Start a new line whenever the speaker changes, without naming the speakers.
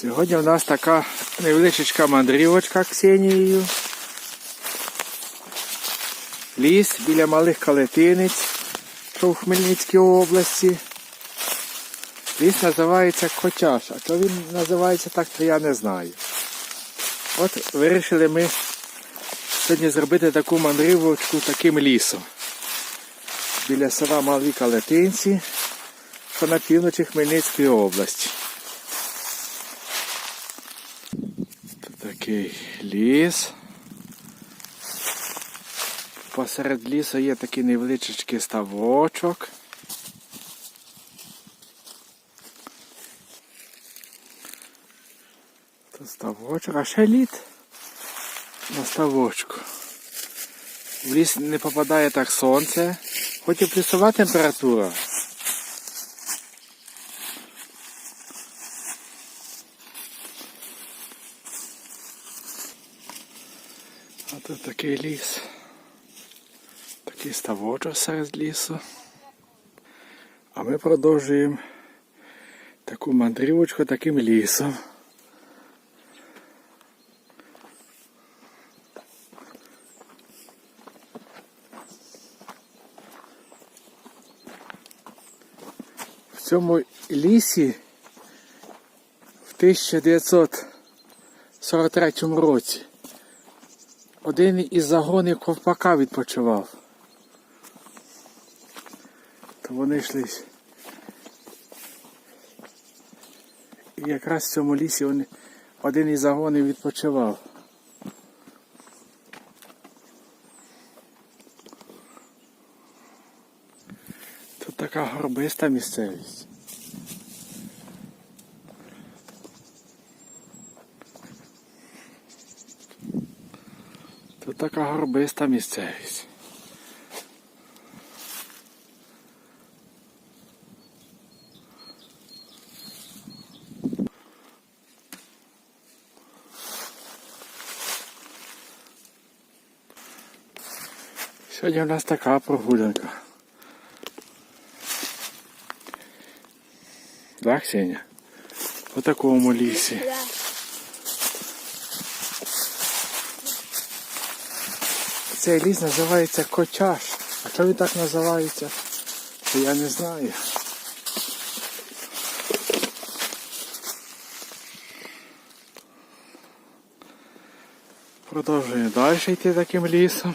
Сьогодні у нас така невеличка мандрівочка Ксенією. Ліс біля малих калетинець, що в Хмельницькій області. Ліс називається Котяш, а то він називається так, то я не знаю. От вирішили ми сьогодні зробити таку мандрівочку таким лісом. Біля села Малі Калетинці, що на півночі Хмельницької області. Такий ліс. Посеред лісу є такий невеличкий ставочок. Тут ставочок, а ще лід на ставочку. В ліс не попадає так сонце, хоч і плюсова температура. А тут такий ліс. Такий ставочок серед лісу. А ми продовжуємо таку мандрівочку таким лісом. В цьому лісі в 1943 році один із загонів ковпака відпочивав. То вони йшли. І якраз в цьому лісі один із загонів відпочивав. Тут така горбиста місцевість. Така горбиста місцевість. Сьогодні у нас така прогулянка. Да, Ксеня? По такому лісі. Цей ліс називається Кочаш. А що він так називається? То я не знаю. Продовжуємо далі йти таким лісом.